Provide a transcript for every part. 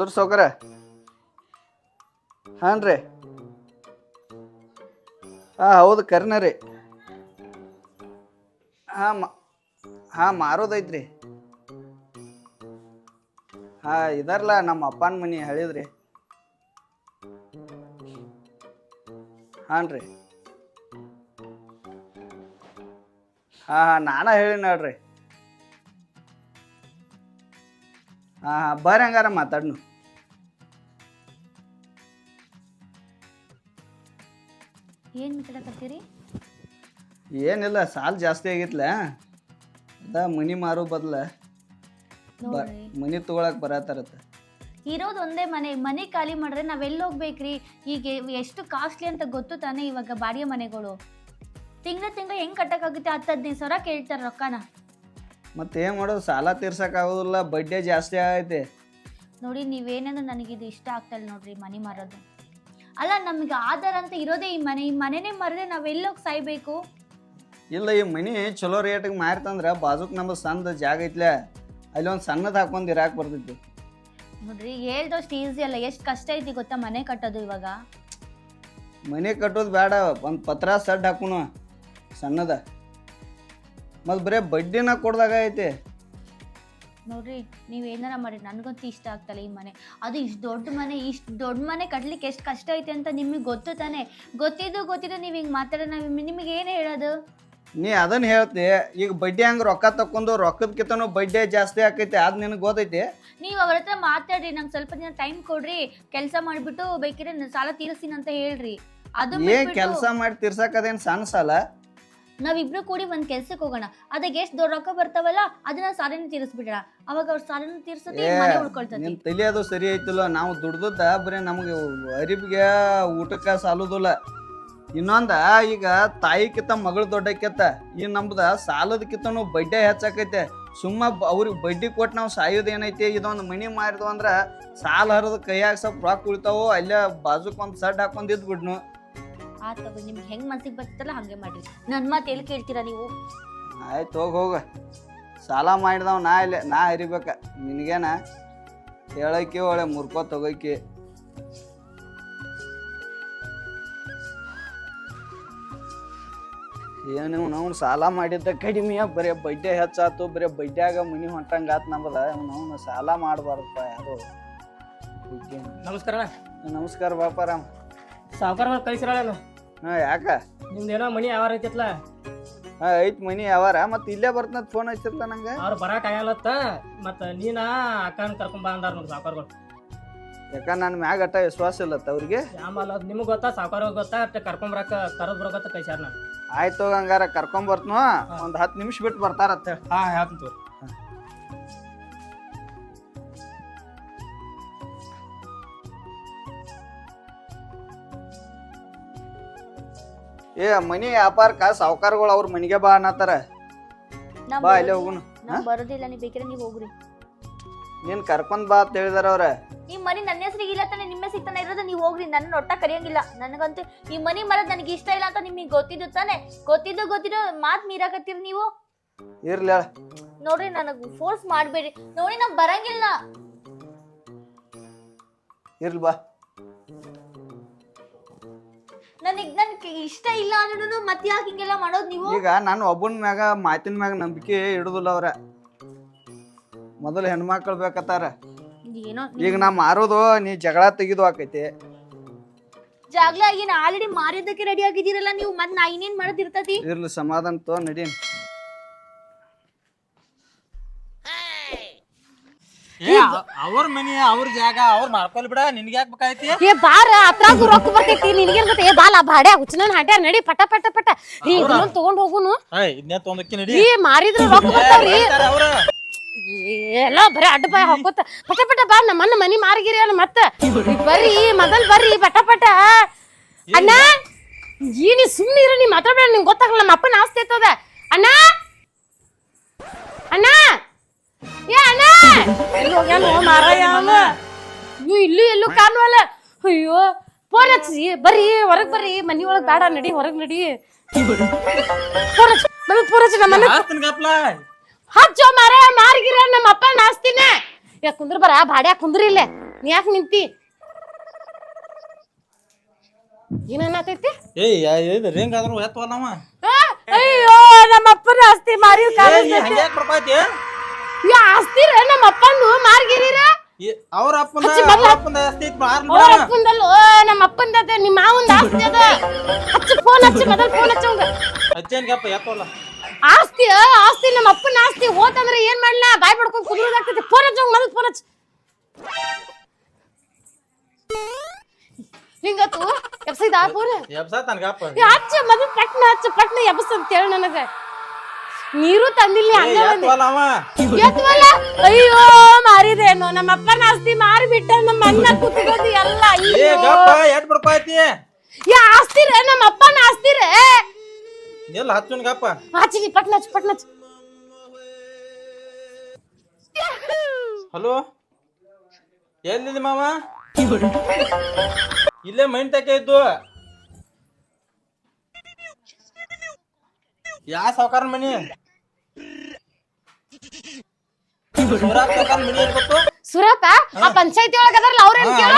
Hello ಸೌಕರ ಹಾಂ ರೀ ಹಾಂ ಹೌದು ಕರ್ನ ರೀ. ಹಾಂ, ಮಾ, ಹಾಂ ಮಾರೋದೈತ್ರಿ ಹಾಂ ಇದಾರಲ್ಲ ನಮ್ಮ ಅಪ್ಪನ ಮನೆ ಹೇಳಿದ್ರಿ. ಹಾಂ ರೀ ಹಾಂ ಹಾಂ, ನಾನೇ ಹೇಳಿ ನೋಡ್ರಿ. ಹಾಂ ಹಾಂ, ಬರ್ರಿ ಹಂಗಾರ ಮಾತಾಡ್ನು. ಏನ್ ಮಾತಾಡಕತ್ತೀರಿ ಏನಿಲ್ಲ ಸಾಲ ಜಾಸ್ತಿ ಆಗಿತ್ಲ. ಅದ ಮನಿ ಮಾರೋ ಬದಲ. ನೋಡ್ರಿ. ಮನಿ ತಗೊಳಕ್ ಬರತ್ತಾರತ್ತ ಇರೋದು ಒಂದೇ ಮನೆ ಮನೆ ಖಾಲಿ ಮಾಡಿದ್ರೆ ನಾವೆಲ್ಲಿ ಹೋಗ್ಬೇಕ್ರಿ? ಈಗ ಎಷ್ಟು ಕಾಸ್ಟ್ಲಿ ಅಂತ ಗೊತ್ತು ತಾನೇ ಇವಾಗ ಬಾಡಿಗೆ ಮನೆಗಳು. ತಿಂಗಳ ತಿಂಗಳ ಹೆಂಗ್ ಕಟ್ಟಕ್ಕಾಗುತ್ತೆ? ಹತ್ತು ಹದಿನೈದು ಸಾವಿರ ಕೇಳ್ತಾರೆ ರೊಕ್ಕನ. ಮತ್ತೆ ಏನ್ ಮಾಡೋದು ಸಾಲ ತೀರ್ಸಕ್ ಆಗೋದಿಲ್ಲ ಬಡ್ಡಿ ಜಾಸ್ತಿ ಆಗೈತೆ. ನೋಡಿ ನೀವೇನಂದ್ರೆ ನನಗಿದು ಇಷ್ಟ ಆಗ್ತಲ್ಲ ನೋಡ್ರಿ ಮನೆ ಮಾರೋದು. ಅಲ್ಲ ನಮಗೆ ಆಧಾರ ಅಂತ ಇರೋದೇ ಈ ಮನೆ. ಈ ಮನೆನೇ ಮರದೆ ನಾವೆಲ್ಲೋಗಿ ಸಾಯ್ಬೇಕು? ಇಲ್ಲ ಈ ಮನಿ ಚಲೋ ರೇಟಿಗೆ ಮಾರ್ತಂದ್ರ ಬಾಜುಕ್ ನಮ್ಮ ಸಣ್ಣ ಜಾಗ ಐತ್ಲೆ. ಅಲ್ಲಿ ಒಂದು ಸಣ್ಣದ ಹಾಕೊಂಡ್ ಇರಾಕ್ ಬರ್ತೈತಿ. ನೋಡ್ರಿ ಹೇಳ್ದಷ್ಟು ಈಸಿ ಅಲ್ಲ. ಎಷ್ಟು ಕಷ್ಟ ಐತಿ ಗೊತ್ತಾ ಮನೆ ಕಟ್ಟೋದು ಇವಾಗ? ಮನೆ ಕಟ್ಟೋದು ಬೇಡ ಒಂದು ಪತ್ರ ಸಡ್ ಹಾಕೋಣ ಸಣ್ಣದ. ಮತ್ತು ಬರೇ ಬಡ್ಡಿನ ಕೊಡ್ದಾಗ ಐತಿ. ನೋಡ್ರಿ ನೀವು ಏನಾರ ಮಾಡಿ ನನಗಂತೂ ಇಷ್ಟ ಆಗ್ತಲ್ಲ ಈ ಮನೆ. ಅದು ಇಷ್ಟು ದೊಡ್ಡ ಮನೆ ಇಷ್ಟು ದೊಡ್ಡ ಮನೆ ಕಟ್ಲಿಕ್ಕೆ ಎಷ್ಟು ಕಷ್ಟ ಐತೆ ಅಂತ ನಿಮಗೆ ಗೊತ್ತು ತಾನೆ? ಗೊತ್ತಿದ್ದು ಗೊತ್ತಿದ್ದು ನೀವು ಹಿಂಗೆ ಮಾತಾಡೋ ನಾವು ನಿಮಗೆ ಏನು ಹೇಳೋದು? ನೀ ಅದನ್ನ ಹೇಳ್ತಿ ಈಗ ಬಡ್ಡಿ ಹಂಗೆ ರೊಕ್ಕ ತಕ್ಕೊಂಡು ರೊಕ್ಕದಕ್ಕಿಂತನೂ ಬಡ್ಡಿ ಜಾಸ್ತಿ ಆಕೈತಿ ಅದು ನಿನಗೆ ಗೊತ್ತೈತಿ? ನೀವು ಅವ್ರ ಹತ್ರ ಮಾತಾಡ್ರಿ ನಂಗೆ ಸ್ವಲ್ಪ ದಿನ ಟೈಮ್ ಕೊಡ್ರಿ ಕೆಲಸ ಮಾಡಿಬಿಟ್ಟು ಬೇಕಿದ್ರೆ ಸಾಲ ತೀರಿಸ್ತೀನಿ ಅಂತ ಹೇಳ್ರಿ. ಅದು ಏನ್ ಕೆಲಸ ಮಾಡಿ ತೀರ್ಸಕ್ ಅದೇನ್ ಸಣ್ಣ ಸಾಲ? ನಾವಿಬ್ರು ಕೂಡಿ ಒಂದು ಕೆಲ್ಸಕ್ಕೆ ಹೋಗೋಣ. ಅದಕ್ಕೆ ಎಷ್ಟು ದೊಡ್ಡ ರೊಕ್ಕ ಬರ್ತಾವಲ್ಲ ಅದನ್ನ ಸಾಲನ ತೀರಿಸ್ಬಿಡೋಣ ಅವಾಗ ಅವ್ರ ಸಾಲನ ತೀರ್ಸತಿ ಏ, ಮನೆ ಉಳ್ಕೊಳ್ತತಿ. ತಲೆ ಅದು ಸರಿ ಐತಿಲ್ಲ ನಾವು ದುಡ್ದದ ಬರೀ ನಮಗೆ ಅರಿಬಿಗೆ ಊಟಕ್ಕೆ ಸಾಲುದಿಲ್ಲ. ಇನ್ನೊಂದ ಈಗ ತಾಯಿಕಿತ್ತ ಮಗಳು ದೊಡ್ಡಕ್ಕೆತ್ತ ಈ ನಮ್ದ ಸಾಲದಕ್ಕಿಂತನೂ ಬಡ್ಡಿ ಹೆಚ್ಚಾಕೈತೆ. ಸುಮ್ಮ ಬ- ಅವ್ರಿಗೆ ಬಡ್ಡಿ ಕೊಟ್ಟು ನಾವು ಸಾಯೋದೇನೈತಿ ಇದೊಂದು ಮನಿ ಮಾರಿದ್ವು ಅಂದ್ರೆ ಸಾಲ ಹರಿದು ಕೈಯಾಗ ಸ್ವಲ್ಪ ರೊಕ್ಕ ಉಳಿತಾವು ಅಲ್ಲೇ ಬಾಜುಕ್ ಒಂದು ಸಡ್ ಹಾಕೊಂಡ್ ಇದ್ಬಿಡ್ನು. ಆತ ನಿಮ್ಗೆ ಹೆಂಗ್ ಮನ್ಸಿಗೆ ಬರ್ತಲ್ಲ ಹಂಗೆ ಮಾಡ್ರಿ. ನನ್ನ ಮಾತು ಎಲ್ಲಿ ಕೇಳ್ತೀರಾ ನೀವು? ಆಯ್ತು ಹೋಗಿ ಹೋಗ. ಸಾಲ ಮಾಡಿದವ ನಾ ಇಲ್ಲ ನಾ ಹರಿಬೇಕ. ನಿನಗೇನ? ಹೇಳಕ್ಕೆ ಒಳ್ಳೆ ಮುರ್ಕೋ ತಗೋಕೆ. ಏನು ನಾವು ಸಾಲ ಮಾಡಿದ್ದ ಕಡಿಮೆ ಬರೀ ಬಡ್ಡಿ ಹೆಚ್ಚಾತು ಬರೀ ಬಡ್ಡ್ಯಾಗ ಮನಿ ಹೊಂಟಂಗ ಆತು ನಮ್ಮದ ನಾವು ಸಾಲ ಮಾಡಬಾರ್ದಪ್ಪ ಯಾರು? ನಮಸ್ಕಾರ. ನಮಸ್ಕಾರ ಬಾಪಾರಾಮ್. ಸಾವುಕಾರ ಕಳಿಸಿರಲ್ಲ ಹಾ ಯಾಕ? ನಿಮ್ದೇನೋ ಮನಿ ಯಾವಾರ ಐತಿತ್ಲ? ಹಾ ಐತ್ ಮನಿ ಯಾವಾರ ಮತ್ ಇಲ್ಲೇ ಬರ್ತನ ಫೋನ್ ಹಚ್ಚಿರ್ತ ನನಗೆ ಅವ್ರು ಬರಾಕ್ ಆಗಲ್ಲತ್ತ ಮತ್ತ ನೀನ ಅಕ್ಕನ ಕರ್ಕೊಂಡ್ ಬಾ ಅಂದಾರ ನೋಡಿ ಸಾಕಾರ್ಗಳು ಯಾಕ ನನ್ನ ಮ್ಯಾಗ ಅಟ್ಟ ವಿಶ್ವಾಸ ಇಲ್ಲತ್ತ ಅವ್ರಿಗೆ? ಆಮೇಲೆ ಅದು ನಿಮಗೆ ಗೊತ್ತಾ ಸಾಕಾರ ಗೊತ್ತಾ ಅಷ್ಟ್ ಕರ್ಕೊಂಡ್ ಬರಾಕ ಕರದ್ ಬರಕತ್ತ ಕೈಸಾರ ನಾನು. ಆಯ್ತು ಹಂಗಾರ ಕರ್ಕೊಂಡ್ ಬರ್ತನು ಒಂದ್ ಹತ್ತು ನಿಮಿಷ ಬಿಟ್ಟು ಬರ್ತಾರತ್ತ. ಹಾ ಹೇಳ್ತೀನಿ ಏ ಮನಿ ವ್ಯಾಪಾರಕ್ಕ ಸಾವುಕಾರಗಳು ಅವ್ರ ಮನಿಗೆ ಬಾ ಅನ್ನತಾರ ನಾ ಬಾ ಇಲ್ಲೇ ಹೋಗುಣ ನಾ ಬರೋದಿಲ್ಲ ನೀವು ಬೇಕಿದ್ರೆ ನೀವು ಹೋಗ್ರಿ. ನೀನ್ ಕರ್ಕೊಂಡ್ ಬಾ ಅಂತ ಹೇಳಿದಾರ ಅವ್ರ. ಈ ಮನಿ ನನ್ನ ಹೆಸರಿಗೆ ಇಲ್ಲ ತಾನೆ ನಿಮ್ಮ ಸಿಗ್ತಾನೆ ಇರೋದು ನೀವು ಹೋಗ್ರಿ ನನ್ನ ಒಟ್ಟ ಕರಿಯಂಗಿಲ್ಲ. ನನಗಂತೂ ಈ ಮನಿ ಮರದ್ ನನಗೆ ಇಷ್ಟ ಇಲ್ಲ ಅಂತ ನಿಮಗೆ ಗೊತ್ತಿದ್ದು ತಾನೆ. ಗೊತ್ತಿದ್ದು ಗೊತ್ತಿದ್ದು ಮಾತ್ ಮೀರಾಕತ್ತೀರಿ ನೀವು? ಇರ್ಲಿ ಹೇಳ. ನೋಡ್ರಿ ನನಗ್ ಫೋರ್ಸ್ ಮಾಡ್ಬೇಡಿ ನೋಡಿ ನಾ ಬರಂಗಿಲ್ಲ. ಇರ್ಲಿ ಬಾ. ನನಗ್ ನನ್ಗೆ ಇಷ್ಟ ಇಲ್ಲ ಅನ್ನೋದು ಮತ್ತೆ ಯಾಕೆ ಹಿಂಗೆಲ್ಲ ಮಾಡೋದು ನೀವು? ಈಗ ನಾನು ಒಬ್ಬನ ಮ್ಯಾಗ ಮಾತಿನ ಮ್ಯಾಗ ನಂಬಿಕೆ ಇಡುದಿಲ್ಲ ಅವ್ರ. ಮೊದಲು ಹೆಣ್ಮಕ್ಳು ಬೇಕತ್ತಾರ. ಏನೋ ಈಗ ನಾ ಮಾರೋದು ನೀ ಜಗಳ ತೆಗಿದು ಆಕೈತಿ. ಜಾಗ್ಲ ನಾ ಆಲ್ರೆಡಿ ಮಾರಿದ್ದಕ್ಕೆ ರೆಡಿ ಆಗಿದ್ದೀರಲ್ಲ ನೀವು ಮತ್ತೆ ನಾ ಇನ್ನೇನ್ ಮಾಡೋದಿರ್ತತಿ ಇರ್ಲಿ ಸಮಾಧಾನ ತೋ ನಡೀನ್. ಅವ್ರ ಮನಿ ಅವ್ರ ಜಾಗ ಅವ್ರ ಮಾಡ್ಕೊಲ್ ಬಿಡ ನಿನ್ಗೆ ಯಾಕೆ ಬೇಕಾಯ್ತಿ ಏ ಬಾರ ಅತ್ರಾಗ ರೊಕ್ಕ ಬರ್ತೈತಿ ನಿನಗೇನ್ ಗೊತ್ತ? ಏ ಬಾಲ ಬಾಡ್ಯಾ ಹುಚ್ಚನ ಹಾಡ್ಯಾರ ನಡಿ ಪಟ ಪಟ ಪಟ. ನೀ ಇದನ್ನೊಂದ್ ತಗೊಂಡ್ ಹೋಗುನು. ಇದನ್ನ ಇದನ್ನೇ ನಡಿ. ಈ ಮಾರಿದ್ರ ರೊಕ್ಕ ಬರ್ತಾವ್ರಿ. ಅವ್ರ. ಎಲ್ಲ ಬರೀ ಅಡ್ಡ ಬಾಯ್ ಹಾಕೋತ ಪಟ ಪಟ ಬಾ ನಮ್ಮ ಅಣ್ಣ ಮನಿ ಮಾರಿಗಿರಿ ಅಲ್ಲ ಮತ್ತ ಬರ್ರಿ ಮೊದಲ್ ಬರ್ರಿ ಪಟ ಪಟ. ಅಣ್ಣ ಏನಿ ಸುಮ್ಮನೆ ಇರು ನೀ ಮಾತಾಡ್ಬೇಡ ನಿಂಗೆ ಗೊತ್ತಾಗಲ್ಲ ನಮ್ಮ ಅಪ್ಪನ ಆಸ್ತಿ ಐತದ ಅಣ್ಣ? ಅಣ್ಣ? ಅಯ್ಯೋ ಇಲ್ಲೂ ಎಲ್ಲೂ ಕಾಣುವಲ್ಲ ಅಯ್ಯೋ ಫೋನ್ ಹಚ್ಚಿ ಬರ್ರಿ ಹೊರಗ್ ಬರ್ರಿ ಮನಿ ಒಳಗ್ ಬೇಡ ನಡಿ ಹೊರಗ್ ನಡಿ. ಮನೆ ಫೋನ್ ಹಚ್ಚಿ ನಮ್ಮ ಹಚ್ಚೋ ಮಾರಾಯ ಮಾರ್ಗಿರ ನಮ್ಮ ಅಪ್ಪ ನಾಸ್ತಿನ ಯಾ ಕುಂದ್ರ ಬರ ಬಾಡ್ಯಾ ಕುಂದ್ರಿ ಇಲ್ಲೇ. ನೀ ಯಾಕೆ ನಿಂತಿ? ಏನೇನಾತೈತಿ ಏಯ್ ಏನ್ ರಿಂಗ್ ಆದ್ರೂ ಎತ್ತವ ನಾವ ಆ, ಅಯ್ಯೋ ನಮ್ಮ ಅಪ್ಪನ ಆಸ್ತಿ ಮಾರಿ ಹಂಗೆ ಬರ್ಪಾಯ್ತಿ ಆಸ್ತಿ ನಮ್ಮ ಅಪ್ಪಂದು ಮಾರ್ಗಿರಿರ ಅವ್ರ ಅಪ್ಪನ ಅವ್ರ ಅಪ್ಪನ ಆಸ್ತಿ ಐತ್ ಮಾರ್ಲಿ ಅವ್ರ. ನಮ್ಮ ಅಪ್ಪಂದ ನಿಮ್ಮ ಮಾವಂದ ಆಸ್ತಿ ಅದ. ಹಚ್ಚಿ ಫೋನ್ ಹಚ್ಚಿ ಮೊದಲ್ ಫೋನ್ ಹಚ್ಚವಂಗ ಹಚ್ಚೇನ್ ಗಪ್ಪ ಆಸ್ತಿ ಆಸ್ತಿ ನಮ್ಮ ಅಪ್ಪನ ಆಸ್ತಿ ಹೋತಂದ್ರೆ ಏನ್ ಮಾಡ್ಲಾ? ಬಾಯ್ ಪಡ್ಕೊಂಡ್ ಕುದುರೋದಾಗ್ತೈತಿ ಫೋನ್ ಹಚ್ಚವಂಗ ಮೊದಲ್ ಫೋನ್ ಹಚ್ಚ. ಹಿಂಗತ್ತು? ಎಬ್ಸೈದ ಫೋನ್ ಎಬ್ಸ ತನ್ಗಪ್ಪ ಹಚ್ಚ ಮೊದಲ್ ಪಟ್ನ ಹಚ್ಚ ಪಟ್ನ ಎಬ್ಸ ಅಂತ ಹೇಳ ನನಗ. ನೀರು ತಂದಿಲ್ಲ ಹಂಗ ಬಂದಿ. ಎತ್ವಲ್ಲ ಅಯ್ಯೋ ಮಾರಿದೇನೋ. ನಮ್ಮ ಅಪ್ಪನ ಆಸ್ತಿ ಮಾರಿ ಬಿಟ್ಟ ನಮ್ಮ ಅಣ್ಣ ಕುತ್ಕೋದು ಎಲ್ಲ. ಏ ಅಯ್ಯೋ. ಗಪ್ಪ ಎಟ್ ಬಿಡ್ಪಾಯ್ತಿ ಯಾ ಆಸ್ತಿ ರೇ ನಮ್ಮ ಅಪ್ಪನ ಆಸ್ತಿ ರೇ ಎಲ್ಲ ಹಚ್ಚುನ್ ಗಪ್ಪ. ಹಚ್ಚಿ ಪಟ್ನಚ್ ಪಟ್ನಚ್ ಹಲೋ? ಎಲ್ಲಿದೆ ಮಾವ? ಇಲ್ಲೇ ಮೈನ್ ತಕ ಇದ್ದು. ಯಾ ಸಾವುಕಾರ ಮನಿ? ಏನ್ ಗೊತ್ತು ಆ ಪಂಚಾಯತಿ ಒಳಗ ಅದಾರಲ್ಲ ಅವ್ರೇನ್ ಕೇಳ?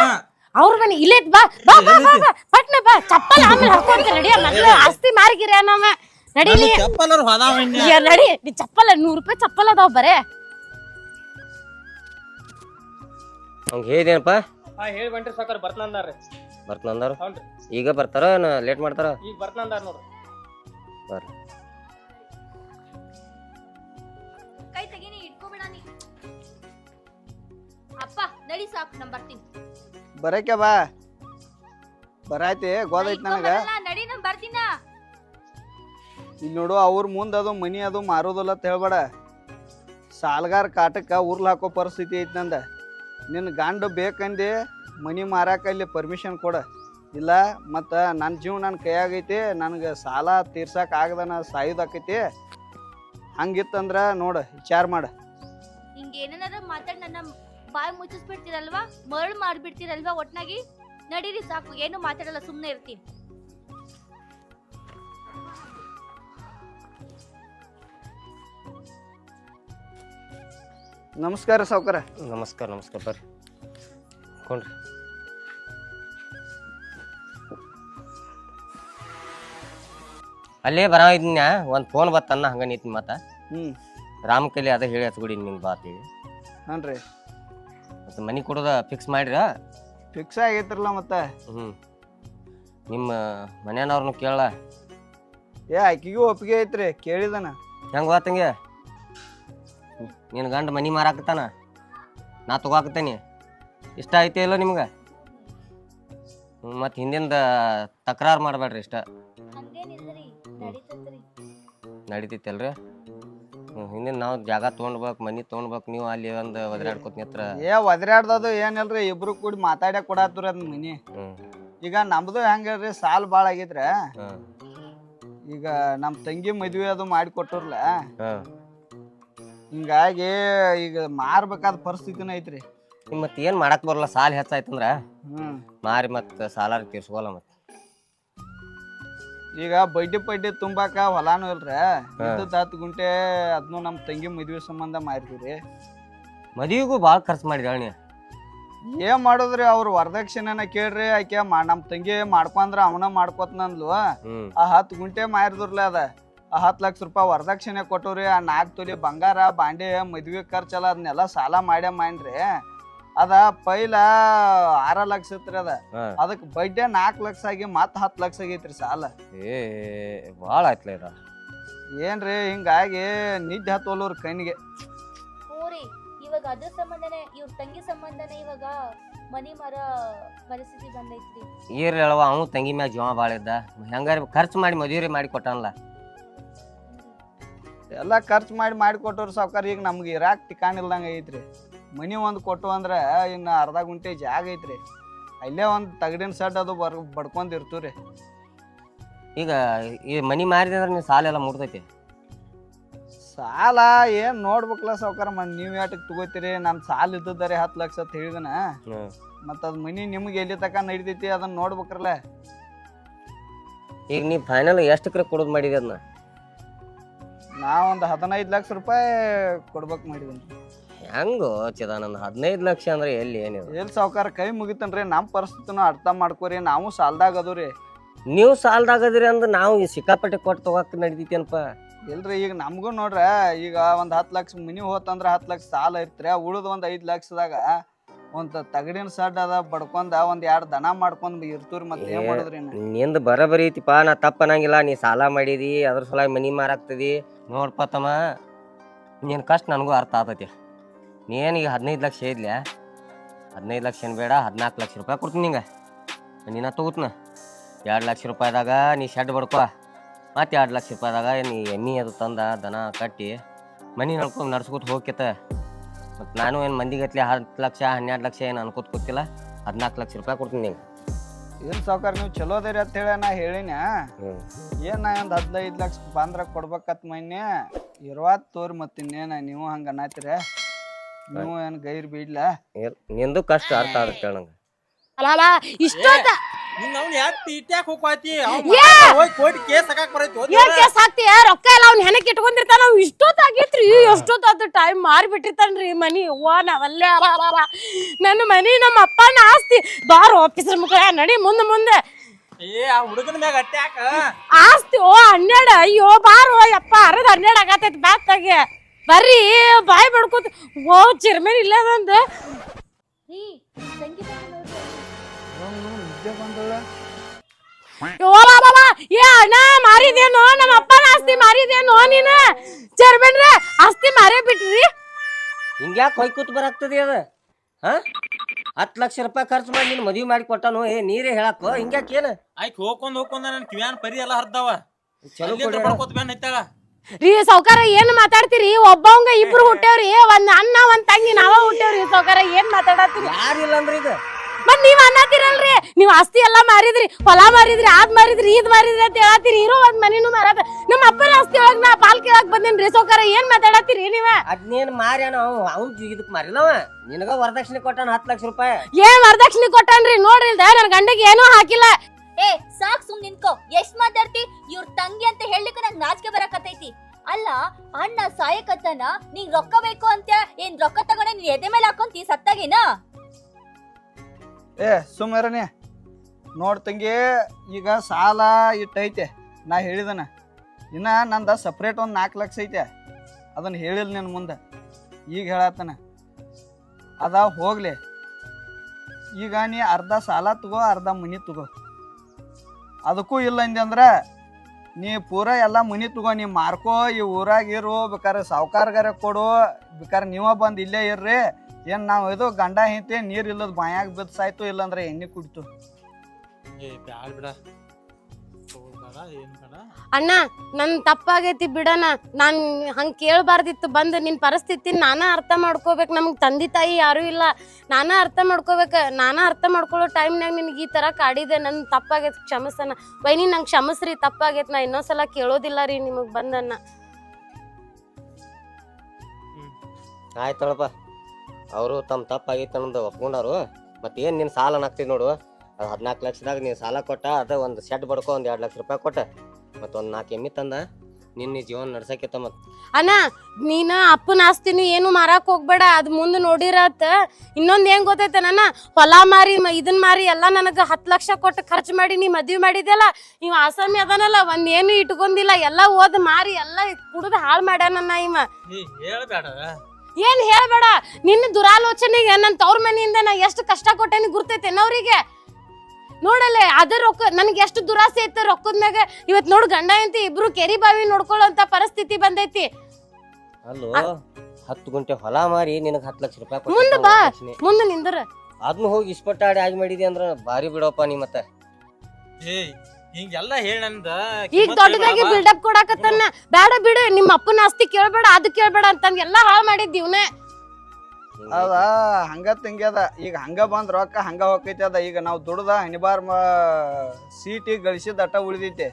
ಅವ್ರ ಮನೆ ಇಲ್ಲೇ ಬಾ ಬಾ ಬಾ ಬಾ ಬಾ ಪಟ್ನ ಬಾ ಚಪ್ಪಲ್ ಆಮೇಲೆ ಹಾಕೊಂತ ನಡಿಯ ಮೊದ್ಲು ಆಸ್ತಿ ಮಾರಿಗಿರ ನಮ್ಮ ನಡಿಲಿ ನಡಿ ನೀ. ಚಪ್ಪಲ್ ನೂರು ರೂಪಾಯಿ ಚಪ್ಪಲ್ ಅದಾವ ಬರೇ. ಅವ್ಗೆ ಹೇಳಿದೇನಪ್ಪ? ಹಾ ಹೇಳಿ ಬಂಟ್ರಿ ಸಾಕಾರ ಬರ್ತನಂದಾರ್ರಿ ಬರ್ತನಂದಾರ ಈಗ ಬರ್ತಾರ ಲೇಟ್ ಮಾಡ್ತಾರ? ಈಗ ಬರ್ತನಂದಾರ ನೋಡ್ರಿ. ಬರ್ರಿ. ಸಾಕು ನಾ ಬರ್ತೀನಿ. ಬರಕ್ಕೆ ಬಾ. ಬರಾಯ್ತಿ ಗೊತ್ತೈತಿ ನನಗೆ. ನಡಿ ನಾ ಬರ್ತೀನ ಇಲ್ಲಿ ನೋಡು ಅವ್ರ ಮುಂದೆ ಅದು ಮನಿ ಅದು ಮಾರೋದಿಲ್ಲ ಅಂತ ಹೇಳ್ಬೇಡ. ಸಾಲ್ಗಾರ ಕಾಟಕ್ಕೆ ಉರ್ಲ್ ಹಾಕೋ ಪರಿಸ್ಥಿತಿ ಐತಿ ನಂದ. ನಿನ್ನ ಗಂಡ ಬೇಕಂದು ಮನಿ ಮಾರಾಕ ಇಲ್ಲಿ ಪರ್ಮಿಷನ್ ಕೊಡ. ಇಲ್ಲ ಮತ್ತು ನನ್ನ ಜೀವ ನನ್ನ ಕೈಯಾಗೈತಿ ನನಗೆ ಸಾಲ ತೀರ್ಸಕ್ಕೆ ಆಗದನ ಸಾಯೋದಾಕೈತಿ ಹಂಗಿತ್ತಂದ್ರೆ ನೋಡು ವಿಚಾರ ಮಾಡು. ಹಿಂಗೇನಾದ್ರೂ ಮಾತಾಡಿ ನನ್ನ ಬಾಯಿ ಮುಚ್ಚಿಸ್ಬಿಡ್ತೀರಲ್ವಾ? ಮರಳು ಮಾಡ್ಬಿಡ್ತೀರಲ್ವಾ ಒಟ್ನಾಗಿ? ನಡೀರಿ ಸಾಕು ಏನು ಮಾತಾಡಲ್ಲ ಸುಮ್ಮನೆ ಇರ್ತೀನಿ. ನಮಸ್ಕಾರ ಸಾವುಕಾರ. ನಮಸ್ಕಾರ ನಮಸ್ಕಾರ ಬರ್ರಿ. ಕೊಂಡ್ರಿ. ಅಲ್ಲೇ ಬರ ಇದ್ನ್ಯಾ ಒಂದು ಫೋನ್ ಬತ್ತನ್ನ ಹಂಗ ನಿಂತ ಮತ್ತ? ಹ್ಞೂ ರಾಮ್ ಕೈಲಿ ಅದ ಹೇಳಿ ಹಚ್ಕೊಡಿ ಬಾತಿ ಬಾತೀವಿ ಹಾನ್ ಮನಿ ಕೊಡೋದ ಫಿಕ್ಸ್ ಮಾಡಿರ? ಫಿಕ್ಸ್ ಆಗೈತ್ರಲ್ಲ ಮತ್ತೆ. ಹ್ಞೂ ನಿಮ್ಮ ಮನೆಯವ್ರನ್ನ ಕೇಳ. ಏ ಆಕಿಗೂ ಒಪ್ಪಿಗೆ ಐತ್ರಿ ಕೇಳಿದನ. ಹೆಂಗೆ ಬಾತಂಗೆ ನಿನ್ನ ಗಂಡ ಮನಿ ಮಾರಾಕತ್ತಾನ? ನಾ ತಗೋಕತ್ತೇನಿ. ಇಷ್ಟ ಐತಿ ಇಲ್ಲ ನಿಮ್ಗೆ? ಮತ್ತು ಹಿಂದಿಂದ ತಕರಾರು ಮಾಡಬೇಡ್ರಿ ಇಷ್ಟ. ನಡೀತೈತಲ್ರಿ? ಹಿಂದಿನ ನಾವು ಜಾಗ ತೊಗೊಂಡ್ಬೇಕು ಮನಿ ತೊಗೊಂಡ್ಬೇಕು ನೀವು ಅಲ್ಲಿ ಒಂದು ಒದರಾಡ್ಕೊತ ನಿತ್ರ ಏ ಒದರಾಡ್ದದು ಏನಿಲ್ರಿ ಇಬ್ರು ಕೂಡಿ ಮಾತಾಡ್ಯಾಕ ಕೊಡಾತ್ರಿ ಅದ್ ಮನಿ. ಈಗ ನಮ್ದು ಹೆಂಗ್ ಹೇಳ್ರಿ ಸಾಲ್ ಭಾಳ ಆಗಿದ್ರ ಹಾಂ. ಈಗ ನಮ್ಮ ತಂಗಿ ಮದ್ವೆ ಅದು ಮಾಡಿ ಕೊಟ್ಟರ್ಲ. ಹಾಂ. ಹಿಂಗಾಗಿ ಈಗ ಮಾರ್ಬೇಕಾದ ಪರಿಸ್ಥಿತಿನ ಐತ್ರಿ. ಮತ್ತೆ ಏನ್ ಮಾಡಕ್ಕೆ ಬರಲ್ಲ ಸಾಲ ಹೆಚ್ಚಾಯ್ತಂದ್ರ? ಹ್ಮ್. ಮಾರಿ ಮತ್ತೆ ಸಾಲಾರ ತೀರ್ಸ್ಕೊಲ್ಲ ಮತ್ತು ಈಗ ಬಡ್ಡಿ ಪಡ್ಡಿ ತುಂಬಾಕ ಹೊಲಾನು ಇಲ್ರಿ. ಇದ್ದದ್ ಹತ್ತು ಗುಂಟೆ ಅದನ್ನು ನಮ್ಮ ತಂಗಿ ಮದ್ವೆ ಸಂಬಂಧ ಮಾರಿದ್ವಿ ಮದುವೆಗೂ ಭಾಳ ಖರ್ಚು ಮಾಡಿದಾಳ ನೀ ಏನ್ ಮಾಡೋದ್ರಿ ಅವ್ರ ವರದಕ್ಷಿಣೆನ ಕೇಳ್ರಿ ಆಕೆ ಮಾ ನಮ್ಮ ತಂಗಿ ಮಾಡ್ಕೊಂಡ್ರ ಅವನ ಮಾಡ್ಕೋತನಂದ್ಲು ಹ್ಞೂ ಆ ಹತ್ತು ಗುಂಟೆ ಮಾರಿದ್ರಲ್ಲ ಅದ. ಆ ಹತ್ತು ಲಕ್ಷ ರೂಪಾಯಿ ವರದಕ್ಷಿಣೆ ಕೊಟ್ಟವ್ರಿ ಆ ನಾಲ್ಕು ತೊಲಿ ಬಂಗಾರ ಬಾಂಡೆ ಮದ್ವೆ ಖರ್ಚಲ್ಲ ಅದನ್ನೆಲ್ಲ ಸಾಲ ಮಾಡ್ಯ ಮಾಡ್ರಿ. ಅದ ಪೈಲ ಆರ ಲಕ್ಷ ಇತ್ರಿ ಅದ. ಹಾಂ. ಅದಕ್ಕೆ ಬಡ್ಡೆ ನಾಲ್ಕು ಲಕ್ಷ ಆಗಿ ಮತ್ತೆ ಹತ್ತು ಲಕ್ಷ ಆಗೈತ್ರಿ ಸಾಲ. ಏ ಭಾಳ ಆಯ್ತಲ್ಲ ಇದ. ಏನ್ರಿ ಹಿಂಗಾಗಿ ನಿದ್ದೆ ಹತ್ತೋಲವ್ರ ಕಣ್ಣಿಗೆ. ಹೋರಿ ಇವಾಗ ಅದ್ರ ಸಂಬಂಧನೇ ಇವ್ರ ತಂಗಿ ಸಂಬಂಧನೇ ಇವಾಗ ಮನಿ ಮರ ಪರಿಸ್ಥಿತಿ ಬಂದೈತ್ರಿ. ಹೇಳವ ಅವನು ತಂಗಿ ಮ್ಯಾಗ ಜೀವ ಭಾಳ ಇದ್ದ. ಹೆಂಗಾರ ಖರ್ಚು ಮಾಡಿ ಮದುವೆ ಮಾಡಿ ಕೊಟ್ಟಾನಲ್ಲ. ಎಲ್ಲ ಖರ್ಚು ಮಾಡಿ ಮಾಡಿ ಕೊಟ್ಟವ್ರ ಸಾವ್ಕಾರ ಈಗ ನಮ್ಗೆ ಇರಾಕ್ ಟಿಕಾಣ ಇಲ್ದಂಗೆ ಐತ್ರಿ. ಮನಿ ಒಂದು ಕೊಟ್ಟು ಅಂದ್ರೆ ಇನ್ನು ಅರ್ಧ ಗುಂಟೆ ಜಾಗ ಐತ್ರಿ. ಅಲ್ಲೇ ಒಂದು ತಗಡಿನ ಸೆಡ್ ಅದು ಬರ್ ಬಡ್ಕೊಂಡ್ ರೀ ಈಗ ಈ ಮನಿ ಮಾರಿದೆ ಅಂದ್ರೆ ನೀವು ಸಾಲ ಎಲ್ಲ ಮುಟ್ತೈತಿ ಸಾಲ ಏನು ನೋಡ್ಬೇಕಲ್ಲ ಸಾವ್ಕಾರ ಮನ್ ನೀವು ಯಾಟಕ್ಕೆ ತಗೋತೀರಿ? ನಮ್ಮ ಸಾಲ ಇದ್ದದರೆ ಹತ್ತು ಲಕ್ಷ ಅಂತ ಹೇಳಿದನ. ಮತ್ತು ಅದು ಮನಿ ನಿಮ್ಗೆ ಎಲ್ಲಿ ತಕ ನಡಿತೈತಿ ಅದನ್ನ ನೋಡ್ಬೇಕ್ರಲ್ಲ. ಈಗ ನೀ ಫೈನಲ್ ಎಷ್ಟಕ್ರೆ ಕೊಡೋದು ಮಾಡಿದೆ ಅದನ್ನ ನಾ ಒಂದು ಹದಿನೈದು ಲಕ್ಷ ರೂಪಾಯಿ ಕೊಡ್ಬೇಕು ಮಾಡಿದ್ದೀನಿ ಹೆಂಗೋ ಚಿದಾನಂದ? ಹದಿನೈದು ಲಕ್ಷ ಅಂದ್ರೆ ಎಲ್ಲಿ ಏನಿದೆ ಎಲ್ಲಿ ಸಾವ್ಕಾರ ಕೈ ಮುಗಿತನ್ರಿ ನಮ್ಮ ಪರಿಸ್ಥಿತಿನ ಅರ್ಥ ಮಾಡ್ಕೋರಿ ನಾವು ಸಾಲದಾಗ ಅದು ನೀವು ಸಾಲದಾಗ ಸಾಲದಾಗದ್ರಿ ಅಂದ್ರೆ ನಾವು ಈ ಸಿಕ್ಕಾಪಟ್ಟೆ ಕೊಟ್ಟು ತಗೋಕ್ ನಡಿತೈತೇನಪ್ಪ? ಇಲ್ರಿ ಈಗ ನಮಗೂ ನೋಡ್ರ ಈಗ ಒಂದು ಹತ್ತು ಲಕ್ಷ ಮಿನಿ ಹೋತಂದ್ರೆ ಹತ್ತು ಲಕ್ಷ ಸಾಲ ಇರ್ತ್ರಿ ಉಳಿದ ಒಂದು ಐದು ಲಕ್ಷದಾಗ ಒಂದು ತಗಡಿನ ಸಡ್ ಅದ ಬಡ್ಕೊಂಡ ಒಂದ್ ಎರಡು ದನ ಮಾಡ್ಕೊಂಡ್ ಇರ್ತವ್ರಿ ಮತ್ತೆ ಏನ್ ಏ, ಮಾಡುದ್ರಿ? ನಿಂದು ಬರಬರಿ ಐತಿಪ್ಪ ನಾ ತಪ್ಪ ಅನ್ನಂಗಿಲ್ಲ ನೀ ಸಾಲ ಮಾಡಿದಿ ಅದ್ರ ಸಲ ಮನಿ ಮಾರಾಕ್ತದಿ. ನೋಡ್ಪ ತಮ್ಮ ನೀನು ಕಷ್ಟ ನನಗೂ ಅರ್ಥ ಆತೈತಿ ನೀನು ಈಗ ಹದಿನೈದು ಲಕ್ಷ ಇದ್ಲೆ ಹದಿನೈದು ಲಕ್ಷ ಏನು ಬೇಡ ಹದಿನಾಲ್ಕು ಲಕ್ಷ ರೂಪಾಯಿ ಕೊಡ್ತೀನಿ ನಿಂಗೆ. ನೀನ ತಗೋತ್ನ ಎರಡು ಲಕ್ಷ ರೂಪಾಯಿದಾಗ ನೀ ಶೆಡ್ ಬಡ್ಕೊ. ಮತ್ತು ಎರಡು ಲಕ್ಷ ರೂಪಾಯಿದಾಗ ನೀ ಎಮ್ಮೆ ಅದು ತಂದ ದನ ಕಟ್ಟಿ ಮನೆ ನಡ್ಕೊಂಡು ನಡ್ಸ್ಕೊತ ಹೋಗ್ಯತ ಮತ್ತು ನಾನು ಏನು ಮಂದಿಗತ್ಲೆ ಹತ್ತು ಲಕ್ಷ ಹನ್ನೆರಡು ಲಕ್ಷ ಏನು ಅನ್ಕೋತ ಕೂತಿಲ್ಲ ಹದಿನಾಲ್ಕು ಲಕ್ಷ ರೂಪಾಯಿ ಕೊಡ್ತೀನಿ ನಿಂಗೆ. ಏನು ಸಾವ್ಕಾರ ನೀವು ಚಲೋ ಅದೇರಿ ಅಂತ ಹೇಳಿ ನಾ ಹೇಳಿನ. ಏನು ನಾ ಒಂದು ಹದಿನೈದು ಲಕ್ಷ ಬಂದ್ರೆ ಕೊಡ್ಬೇಕತ್ ಮೊನ್ನೆ ಇರುವಾತ್ ತೋರಿ ಮತ್ತೆ ಇನ್ನೇನ ನೀವು ಹಂಗೆ ಅನ್ನತ್ತೀರ ನೀವು ಏನ್ ಗೈರ್ ಬೀಡ್ಲ? ನಿಂದು ಕಷ್ಟ ಅರ್ಥ ಆಗುತ್ತೆ ನಂಗೆ. ಅಲ್ಲ ಅಲ್ಲ ಇಷ್ಟೊತ್ತ ನಿನ್ನ ಅವ್ನು ಯಾಕೆ ತೀಟ್ಯಾಕ್ ಹೋಗ್ವಾತಿ? ಏ! ಹೋಗಿ ಕೋರ್ಟ್ ಕೇಸ್ ಹಾಕಕ್ ಬರೈತಿ ಏನ್ ಕೇಸ್ ಹಾಕ್ತಿಯ ರೊಕ್ಕ ಎಲ್ಲ ಅವ್ನ ಹೆಣಕ್ ಇಟ್ಕೊಂಡಿರ್ತಾನ ಎಷ್ಟೊತ್ತಾದ ಟೈಮ್ ಮಾರಿ ಬಿಟ್ಟಿರ್ತಾನ್ರಿ ಮನಿ. ಅವ್ವ ನಾವಲ್ಲೇ ಅಲ. ನನ್ನ ಮನಿ ನಮ್ಮ ಅಪ್ಪನ ಆಸ್ತಿ. ಬಾರ್ ಆಫೀಸರ್ ಮುಖ ನಡಿ ಮುಂದೆ ಮುಂದೆ. ಏ ಆ ಹುಡುಗನ ಮ್ಯಾಗ ಅಟ್ಯಾಕ? ಆಸ್ತಿ ಓ ಹನ್ನೆರಡು. ಅಯ್ಯೋ ಬಾರೋ ಯಪ್ಪ ಅರದ ಹನ್ನೆರಡು ಆಗತೈತಿ ಬ್ಯಾತ್ತಾಗೆ ಬರ್ರಿ ಬಾಯ್ ಬಡ್ಕೋತ ಓ ಚಿರ್ಮೇನ್ ಇಲ್ಲ ಅದಂದು ಏ ಅಣ್ಣ ಮಾರಿದೇನೋ ನಮ್ಮ ಅಪ್ಪನ ಆಸ್ತಿ ಮಾರಿದೇನೋ ನೀನು? ಚೇರ್ಮನ್ರೆ ಆಸ್ತಿ ಮಾರೇ ಬಿಟ್ರಿ. ಹಿಂಗ್ಯಾಕೆ ಹೊಯ್ಕೂತ್ ಬರಾಗ್ತದೆ ಅದು? ಹಾ? ಹತ್ತು ಲಕ್ಷ ರೂಪಾಯಿ ಖರ್ಚು ಮಾಡಿ ನೀನು ಮದುವೆ ಮಾಡಿ ಕೊಟ್ಟಾನು ಏ ನೀರೇ ಹೇಳಕ್ಕ ಹಿಂಗ್ಯಾಕೆ ಏನು? ಆಯ್ಕೆ ಹೋಗ್ಕೊಂಡ್ ಹೋಗ್ಕೊಂಡ ನನ್ನ ಕಿವ್ಯಾನ್ ಪರಿ ಎಲ್ಲ ಹರ್ದಾವ. ಚಲೋ ಅಲ್ಲಿ ಕೊಡಿ ಬ್ಯಾನ್ ಐತಾಳ ರೀ ಸೌಕಾರ ಏನ್ ಮಾತಾಡ್ತೀರಿ? ಒಬ್ಬವಂಗ ಇಬ್ರು ಹುಟ್ಟೇವ್ರಿ. ಒಂದ್ ಅಣ್ಣ ಒಂದ್ ತಂಗಿ ನಾವ ಹುಟ್ಟೇವ್ರಿ ಸಾವ್ಕಾರ. ಏನ್ ಮಾತಾಡತ್ತೀರಿ? ಯಾರಿಲ್ಲ ಅಂದ್ರೆ ಈಗ ಮತ್ ನೀವ್ ಅನ್ನತ್ತೀರಲ್ರಿ? ನೀವ್ ಆಸ್ತಿ ಎಲ್ಲಾ ಮಾರಿದ್ರಿ ಹೊಲ ಮಾರಿದ್ರಿ ಅದ್ ಮಾರಿದ್ರಿ ಇದ್ ಮಾರಿದ್ರಿ ಅಂತ ಹೇಳತ್ತೀರಿ. ಇರೋ ಒಂದ್ ಮನಿನೂ ಮಾರಾತ. ನಮ್ಮ ಅಪ್ಪನ ಆಸ್ತಿ ಒಳಗ್ ನಾ ಪಾಲ್ ಕೇಳಕ್ ಬಂದೇನ್ರಿ ಸೌಕಾರ ಏನ್ ಮಾತಾಡತ್ತೀರಿ ನೀವ? ಅದ್ನೇನ್ ಮಾರ್ಯಾನ ಅವ ಇದಕ್ ಇದಕ್ಕೆ ಮಾರಿಲ್ಲವ ನಿನಗ ವರದಕ್ಷಿಣೆ ಕೊಟ್ಟಾನ ಹತ್ತು ಲಕ್ಷ ರೂಪಾಯಿ. ಏನ್ ವರದಕ್ಷಿಣೆ ಕೊಟ್ಟಾನ್ರಿ? ನೋಡ್ರಿ ಇಲ್ದ ನನ್ ಗಂಡಗ್ ಏನೂ ಹಾಕಿಲ್ಲ. ಏ, ಸಾಕ್ ಸುಮ್ ನಿಂತ್ಕೋ. ಎಷ್ಟ್ ಮಾತಾಡ್ತಿ? ಇವ್ರ ತಂಗಿ ಅಂತ ಹೇಳಲಿಕ್ಕೆ ನಂಗೆ ನಾಚಿಕೆ ಬರಕತ್ತೈತಿ ಅಲ್ಲ, ಅಣ್ಣ ಸಾಯಕತ್ತನ ನೀನ್ ರೊಕ್ಕ ಬೇಕು ಅಂತ ಏನ್ ರೊಕ್ಕ ತಗೊಂಡೆ ನೀನ್ ಎದೆ ಮೇಲೆ ಹಾಕೊಂತಿ ಸತ್ತಾಗಿನ? ಏ ಸುಮ್ಮನೆ ನೋಡ್ ತಂಗಿ, ಈಗ ಸಾಲ ಇಟ್ಟೈತೆ. ನಾ ಹೇಳಿದನ. ಇನ್ನ ನಂದ ಸಪ್ರೇಟ್ ಒಂದು ನಾಲ್ಕು ಲಕ್ಷ ಐತೆ. ಅದನ್ನ ಹೇಳಿಲ್ಲ ನಿನ್ನ ಮುಂದೆ. ಈಗ ಹೇಳತ್ತನ ಅದ ಹೋಗ್ಲಿ. ಈಗ ನೀ ಅರ್ಧ ಸಾಲ ತಗೋ, ಅರ್ಧ ಮನಿ ತಗೋ. ಅದಕ್ಕೂ ಇಲ್ಲ ಅಂದೆ ಅಂದ್ರೆ, ನೀ ಪೂರ ಎಲ್ಲ ಮನಿ ತಗೋ, ನೀ ಮಾರ್ಕೋ, ಈ ಊರಾಗ ಇರು ಬೇಕಾದ್ರೆ ಸಾವ್ಕಾರ್ಗಾರ ಕೊಡು ಬೇಕಾದ್ರೆ ನೀವ ಬಂದು ಇಲ್ಲೇ ಇರ್ರಿ. ಏನು ನಾವು ಇದು ಗಂಡ ಹಿಂತೆ ನೀರು ಇಲ್ಲದ ಬಾಯಾಗ ಬಿದ್ದು ಸಾಯ್ತು ಇಲ್ಲಂದ್ರೆ ಎಣ್ಣೆ ಕುಡಿತು. ಬ್ಯಾಡ್ ಬೇಡ. ಅಣ್ಣ ನನ್ ತಪ್ಪಾಗೈತಿ ಬಿಡಣ ನಾನ್ ಹಂಗ್ ಕೇಳ್ಬಾರ್ದಿತ್ತು. ಬಂದು ನಿನ್ ಪರಿಸ್ಥಿತಿ ನಾನ ಅರ್ಥ ಮಾಡ್ಕೋಬೇಕು. ನಮ್ಗ್ ತಂದೆ ತಾಯಿ ಯಾರು ಇಲ್ಲ. ನಾನ ಅರ್ಥ ಮಾಡ್ಕೋಬೇಕ. ನಾನ ಅರ್ಥ ಮಾಡ್ಕೊಳ್ಳೋ ಟೈಮ್ನಾಗ ನಿನ್ಗೆ ಈ ತರ ಕಾಡಿದೆ. ನನ್ ತಪ್ಪಾಗೈತಿ ಕ್ಷಮಸನ. ವೈನಿ ನಂಗೆ ಕ್ಷಮಸ್ರಿ ತಪ್ಪಾಗೈತಿ. ನಾ ಇನ್ನೊಂದ್ಸಲ ಕೇಳೋದಿಲ್ಲ ರೀ ನಿಮಗ್ ಬಂದನ್ನ ಆಯ್ತಳಪ್ಪ ಅವರು ತಮ್ಮ ತಪ್ಪಾಗೈತೆ ಅನ್ನೋದು ಒಪ್ಕೊಂಡಾರು ಮತ್ತೆ ಏನು ನಿನ್ನ ಸಾಲ ನಾಗ್ತಿದ್ ನೋಡು. ಅದು ಹದಿನಾಲ್ಕು ಲಕ್ಷದಾಗ ನೀನು ಸಾಲ ಕೊಟ್ಟ ಅದು ಒಂದು ಸೆಟ್ ಬಡ್ಕೊ ಒಂದು ಎರಡು ಲಕ್ಷ ರೂಪಾಯಿ ಕೊಟ್ಟ. ಮತ್ತೊಂದು ಒಂದು ನಾಲ್ಕು ಎಮ್ಮಿ ತಂದ. ನಿನ್ನ ಜೀವನ ನಡ್ಸಕ್ಕೆ ಮತ್ತೆ. ಅಣ್ಣ ನೀನ ಅಪ್ಪನ ಆಸ್ತಿನೂ ಏನು ಮಾರಾಕ್ ಹೋಗ್ಬೇಡ ಅದ್ ಮುಂದೆ ನೋಡಿರತ್ತ. ಇನ್ನೊಂದ್ ಏನು ಗೊತ್ತೈತೆ ನನ್ನ ಹೊಲ ಮಾರಿ ಮ- ಇದನ್ ಮಾರಿ ಎಲ್ಲ ನನಗ ಹತ್ತು ಲಕ್ಷ ಕೊಟ್ಟು ಖರ್ಚು ಮಾಡಿ ನೀ ಮದ್ವಿ ಮಾಡಿದ್ಯಲ್ಲ ನೀವು ಆಸಾಮಿ ಅದನಲ್ಲ ಒಂದ್ ಏನು ಇಟ್ಕೊಂಡಿಲ್ಲ ಎಲ್ಲ ಓದ್ ಮಾರಿ ಎಲ್ಲ ಕುಡ್ದು ಹಾಳು ನನ್ನ ಇವ. ಏ ಹೇಳ್ಬೇಡ. ಏನ್ ಹೇಳ್ಬೇಡ? ನಿನ್ನ ದುರಾಲೋಚನೆಗೆ ನನ್ನ ತವ್ರ ಮನೆಯಿಂದ ನಾ ಎಷ್ಟು ಕಷ್ಟ ಕೊಟ್ಟೇನಿ ಗುರ್ತೈತೆ ಅವ್ರಿಗೆ? ನೋಡಲೆ ಅದೇ ರೊಕ್ಕ ನನಗೆ ಎಷ್ಟು ದುರಾಸೆ ಐತೆ ರೊಕ್ಕದ ಮ್ಯಾಗ. ಇವತ್ ನೋಡು ಗಂಡ ಅಂತ ಇಬ್ರು ಕೆರಿ ಬಾವಿ ನೋಡ್ಕೊಳ್ಳೋಂತ ಪರಿಸ್ಥಿತಿ ಬಂದೈತಿ. ಅಲ್ಲೋ ಹತ್ತು ಗುಂಟೆ ಹೊಲ ಮಾರಿ ನಿನಗೆ ಹತ್ತು ಲಕ್ಷ ರೂಪಾಯಿ ಕೊಟ್ಟ ಮುಂದೆ ಬಾ. ಮುಂದೆ ನಿಂದ್ರ. ಅದನ್ನ ಹೋಗಿ ಇಸ್ಪಟ್ಟಾಡಿ ಆಗಿ ಮಾಡಿದಿ ಅಂದ್ರೆ ಭಾರಿ ಬಿಡಪ್ಪ ನೀ ಮತ್ತೆ. ಏ ಹಿಂಗೆಲ್ಲ ಹೇಳಂದ ಈಗ ದೊಡ್ಡದಾಗಿ ಬಿಲ್ಡಪ್ ಕೊಡಾಕತ್ತನ್ನ. ಬೇಡ ಬಿಡು ನಿಮ್ಮ ಅಪ್ಪನ ಆಸ್ತಿ ಕೇಳ್ಬೇಡ ಅದು ಕೇಳ್ಬೇಡ ಅಂತಂದ್ ಎಲ್ಲಾ ಹಾಳು ಮಾಡಿದ್ ಇವ್ನೇ. ಅದ ಹಂಗ ತಿಂಗ್ಯದ ಈಗ ಹಂಗ ಬಂದ್ ರೊಕ್ಕ ಹಂಗ ಹೋಗೈತಿ ಅದ. ಈಗ ನಾವು ದುಡ್ದ ಹಣಿಬಾರ್ ಸೀಟಿ ಗಳಿಸಿದ ಅಟ ಉಳಿದೈತಿ.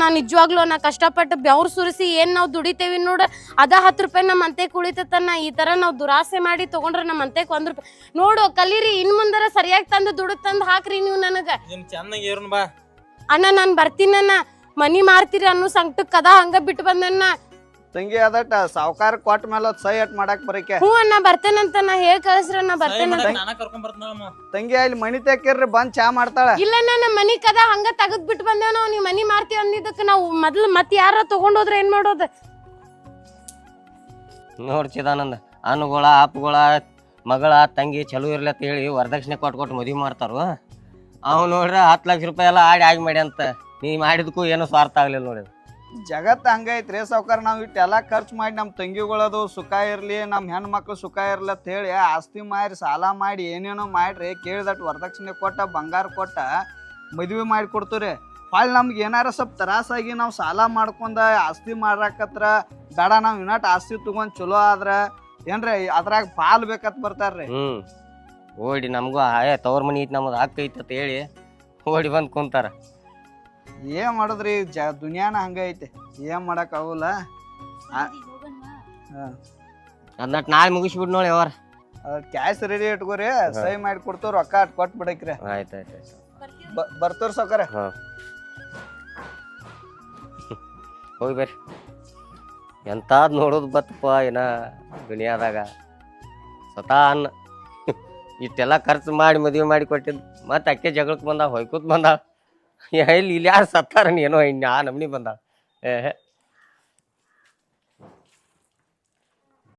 ನಾ ನಿಜವಾಗ್ಲೂ ನಾ ಕಷ್ಟಪಟ್ಟು ಬೆವ್ರು ಸುರಿಸಿ ಏನ್ ನಾವು ದುಡಿತೇವಿ ನೋಡ. ಅದ ಹತ್ತು ರೂಪಾಯಿ ನಮ್ಮ ಅಂತೆ ಕುಳಿತತನ ಈ ತರ ನಾವು ದುರಾಸೆ ಮಾಡಿ ತಗೊಂಡ್ರ ನಮ್ಮ ಅಂತೆ ಒಂದ್ ರೂಪಾಯಿ. ನೋಡು ಕಲೀರಿ ಇನ್ ಮುಂದರ ಸರಿಯಾಗಿ ತಂದು ದುಡ್ದು ತಂದು ಹಾಕ್ರಿ ನೀವು ನನಗ. ಚೆನ್ನಾಗಿ ಬಾ. ಅಣ್ಣ ನಾನ್ ಬರ್ತೀನಣ್ಣ. ಮನಿ ಮಾರ್ತೀರಿ ಅನ್ನೋ ಸಂಕಟಕ್ಕದ ಹಂಗ ಬಿಟ್ಟು ಬಂದಣ್ಣ. ತಂಗಿ ಅದಟ್ಟ ಸಾವುಕಾರ ಕೊಟ್ಟ ಮೇಲೆ ಸೈ ಅಟ್ ಮಾಡಕ್ ಬರಕ್ಕೆ ಹ್ಞೂ ಅಣ್ಣ ಬರ್ತೇನಂತ ನಾ ಹೇಗೆ ಕಳಿಸ್ರಿ ಅಣ್ಣ ಬರ್ತೇನೆ ಬರ್ತೇನಂತ. ನಾನು ನಾನ ಕರ್ಕೊಂಡ್ ಬರ್ತಾನ ತಂಗಿ ಅಲ್ಲಿ ಮನಿ ತೆಕ್ಕಿರ್ರಿ ಬಂದ್ ಚಾ ಮಾಡ್ತಾಳ. ಇಲ್ಲ ನಮ್ಮ ಮನಿ ಕದ ಹಂಗ ತೆಗದ್ ಬಿಟ್ಟು ಬಂದೇವ್ ನಾವು ನೀವ್ ಮನಿ ಮಾರ್ತೀವಿ ಅಂದಿದ್ದಕ್ಕೆ ನಾವು ಮೊದ್ಲು ಮತ್ತೆ ಯಾರ ತಗೊಂಡೋದ್ರ ಏನ್ ಮಾಡೋದು? ನೋಡ್ ಚಿದಾನಂದ ಅನುಗಳ ಆಪ್ಗಳ ಮಗಳ ತಂಗಿ ಚಲೋ ಇರ್ಲಿ ಅಂತ ಹೇಳಿ ವರದಕ್ಷಿಣೆ ಕೊಟ್ಟು ಕೊಟ್ಟು ಮದುವೆ ಮಾಡ್ತಾರು. ಅವ್ನು ನೋಡ್ರಿ ಹತ್ತು ಲಕ್ಷ ರೂಪಾಯಿ ಎಲ್ಲ ಆಡಿ ಆಗಿ ಮಾಡಿ ಅಂತ ನೀ ಮಾಡಿದಕ್ಕೂ ಏನೂ ಸ್ವಾರ್ಥ ಆಗಲಿಲ್ಲ ನೋಡಿ ಜಗತ್ ಹಂಗೈತ್ರಿ ಸಾವ್ಕಾರ, ನಾವ್ ಇಟ್ಟೆಲ್ಲಾ ಖರ್ಚು ಮಾಡಿ ನಮ್ಮ ತಂಗಿಗಳದು ಸುಖ ಇರಲಿ ನಮ್ಮ ಹೆಣ್ ಮಕ್ಳು ಸುಖ ಇರಲಿ ಅಂತ ಹೇಳಿ ಆಸ್ತಿ ಮಾರಿ, ಸಾಲ ಮಾಡಿ ಏನೇನೋ ಮಾಡ್ರಿ, ಕೇಳ್ದಟ್ ವರದಕ್ಷಿಣೆ ಕೊಟ್ಟ, ಬಂಗಾರ ಕೊಟ್ಟ ಮದುವೆ ಮಾಡಿ ಕೊಡ್ತೀರಿ ಫಾಲ್ ನಮ್ಗೆ ಏನಾರ ಸ್ವಲ್ಪ ತ್ರಾಸಾಗಿ ನಾವು ಸಾಲ ಮಾಡ್ಕೊಂಡ ಆಸ್ತಿ ಮಾಡಾಕತ್ರ ಬೇಡ, ನಾವು ಇನ್ನಟ್ ಆಸ್ತಿ ತಗೊಂಡ್ ಚಲೋ ಆದ್ರ ಏನ್ರಿ ಅದ್ರಾಗ ಪಾಲ್ ಬೇಕತ್ ಬರ್ತಾರ್ರಿ. ಹ್ಮ್. ಓಡಿ ನಮಗೂ ಆಯ, ತವ್ರ ಮನಿ ಐತಿ ನಮ್ಮದು ಹಾಕೈತಿ ಅಂತ ಹೇಳಿ ಓಡಿ ಬಂದು ಕುಂತಾರ. ಏನ್ ಮಾಡುದ್ರಿ? ಜ ದುನಿಯಾನ ಹಂಗೈತಿ ಏನ್ ಮಾಡಕ್ ಆಗುಲ್ಲ? ಅದಟ್ ನಾಳೆ ಮುಗಿಸ್ಬಿಡ್ ನೋಡಿ ಅವ್ರ. ಕ್ಯಾಶ್ ರೆಡಿ ಇಟ್ಕೋರಿ ಸಹಿ ಮಾಡಿ ಕೊಡ್ತೇವ್ ರೊಕ್ಕ ಅಟ್ ಕೊಟ್ ಬಿಡಕ್ರಿ ಆಯ್ತು ಆಯ್ತು ಆಯ್ತು. ಬ- ಬರ್ತೇವ್ರಿ ಸಾವ್ಕಾರ? ಹಾಂ. ಹೋಗಿ ಬರ್ರಿ. ಎಂತಾದ್ ನೋಡೋದು ಬತ್ತಪ್ಪ ಏನ ದುನಿಯಾದಾಗ. ಸ್ವತಃ ಅನ್ನ. ಇಷ್ಟೆಲ್ಲ ಖರ್ಚು ಮಾಡಿ ಮದುವೆ ಮಾಡಿ ಕೊಟ್ಟಿದ್ದು ಮತ್ತೆ ಅಕ್ಕೆ ಜಗಳಕ್ಕೆ ಬಂದ ಹೊಯ್ಕೂತ್ ಬಂದ ಎಲ್ಲಿ ಇಲ್ಲಿ ಯಾರು ಸತ್ತಾರ ಏನೋ ಇನ್ನು ಆ ನಮ್ನಿ ಬಂದ ಏ